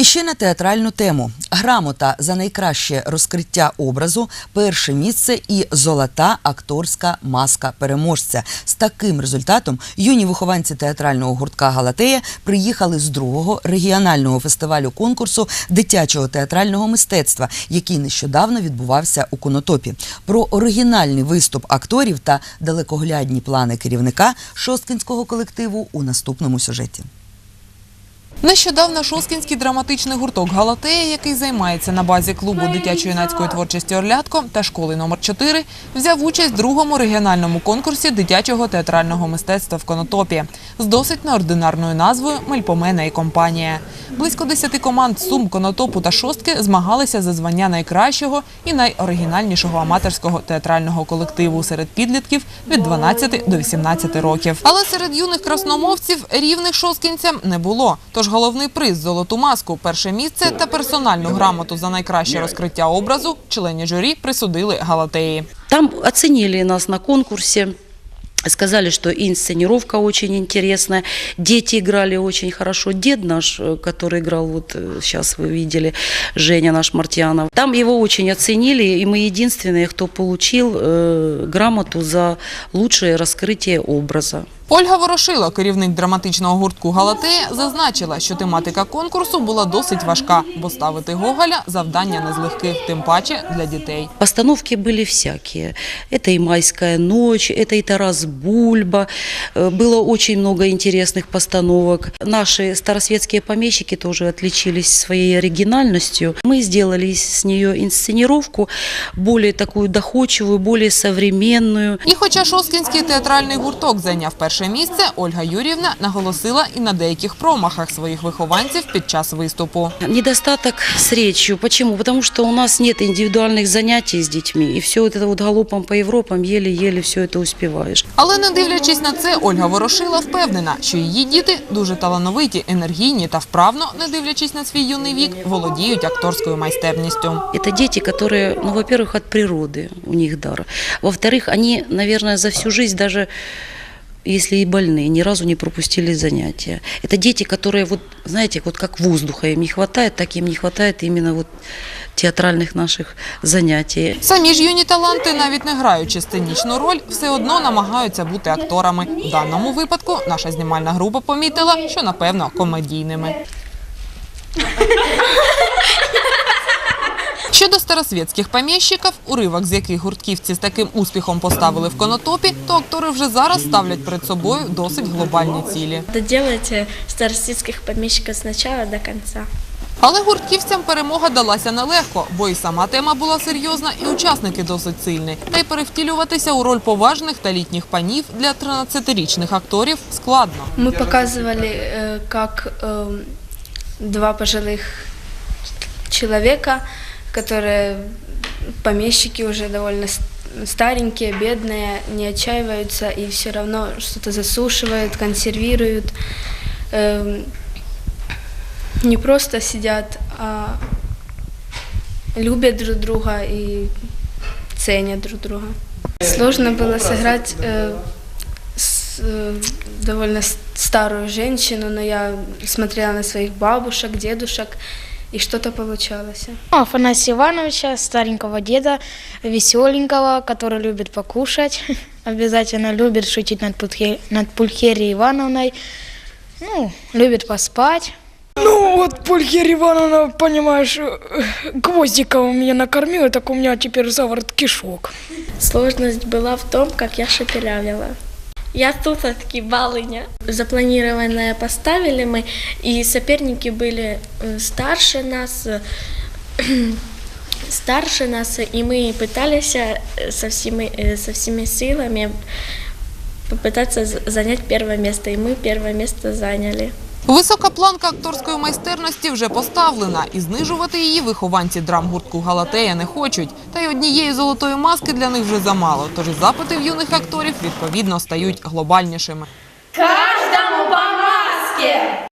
І ще на театральну тему: грамота за найкраще розкриття образу, перше місце і золота акторська маска переможця. З таким результатом юні вихованці театрального гуртка Галатея приїхали з другого регіонального фестивалю конкурсу дитячого театрального мистецтва, який нещодавно відбувався у Конотопі. Про оригінальний виступ акторів та далекоглядні плани керівника шосткінського колективу у наступному сюжеті. Нещодавно Шоскінський драматичний гурток Галатея, який займається на базі клубу дитячо-юнацької творчості Орлятко та школи номер 4 взяв участь в другому регіональному конкурсі дитячого театрального мистецтва в Конотопі з досить неординарною назвою Мельпомена і компанія. Близько 10 команд Сум, Конотопу та Шостки змагалися за звання найкращого і найоригінальнішого аматорського театрального колективу серед підлітків від 12 до 18 років. Але серед юних красномовців рівних шосткінцям не було. Тож головний приз золоту маску, перше місце та персональну грамоту за найкраще розкриття образу члені журі присудили Галатеї. Там оценили нас на конкурсе. Сказали, что и инсценировка очень интересная, дети играли очень хорошо. Дед наш, э, который играл, вот э, сейчас вы видели, Женя наш Мартьянов, там его очень оценили, и мы единственные, кто получил э, грамоту за лучшее раскрытие образа. Ольга Ворошило, керівник драматичного гуртку Галатея, зазначила, що тематика конкурсу була досить важка, бо ставити Гоголя завдання не з легких, тим паче для дітей. Постановки были всякие. Это и «Майская ночь», это и «Тарас Бульба». Э, Было очень много интересных постановок. Наши старосветские помещики тоже отличились своей оригинальностью. Мы сделали с нее инсценировку более такую доходчивую, более современную. І хоча Шоскінський театральний гурток зайняв перше місце, Ольга Юрівна наголосила і на деяких промахах своїх вихованців під час виступу. Недостаток с речью. Почему? Потому что у нас нет индивидуальных занятий с детьми. И все это вот галопом по Европам еле-еле все это успеваешь. Але не дивлячись на це, Ольга Ворошила впевнена, що її діти дуже талановиті, енергійні та вправно, не дивлячись на свій юний вік, володіють акторською майстерністю. Это дети, которые, ну, во-первых, от природы у них дар. Во-вторых, они, наверное, за всю жизнь даже если и больные, ни разу не пропустили занятия. Это дети, которые, вот, знаете, вот как воздуха им не хватает, так им не хватает именно вот театральных наших занятий. Самі ж юні таланти, навіть не граючи сценічну роль, все одно намагаються бути акторами. В даному випадку наша знімальна група помітила, що напевно комедійними. Щодо старосвітських поміщиків, уривок з яких гуртківці з таким успіхом поставили в конотопі, то актори вже зараз ставлять перед собою досить глобальні цілі. Доделать э, староститских помещиков с начала до конца. Але гуртківцям перемога далася нелегко, бо і сама тема була серйозна, і учасники досить сильні. Та й перевтілюватися у роль поважних та літніх панів для 13-річних акторів складно. Мы показывали, э, как э, два пожилых человека, которые помещики уже довольно старенькие, бедные, не отчаиваются и все равно что-то засушивают, консервируют. Эм, Не просто сидят, а любят друг друга и ценят друг друга. Сложно было сыграть э, с- э, довольно старую женщину, но я смотрела на своих бабушек, дедушек, и что-то получалось. Афанасия Ивановича, старенького деда, веселенького, который любит покушать, обязательно любит шутить над, Пульхе- над Пульхерией Ивановной, ну, любит поспать. Ну вот Пульхерия Ивановна, понимаешь, э, гвоздиком меня накормила, так у меня теперь заворот кишок. Сложность была в том, как я шепелявила. Я тут таки балыня. Запланированное поставили мы, и соперники были э, старше нас, э, старше нас, и мы пытались э, со всеми, э, со всеми силами попытаться з- занять первое место, и мы первое место заняли. Висока планка акторської майстерності вже поставлена, і знижувати її вихованці драмгуртку Галатея не хочуть. Та й однієї золотої маски для них вже замало. Тож запити в юних акторів відповідно стають глобальнішими.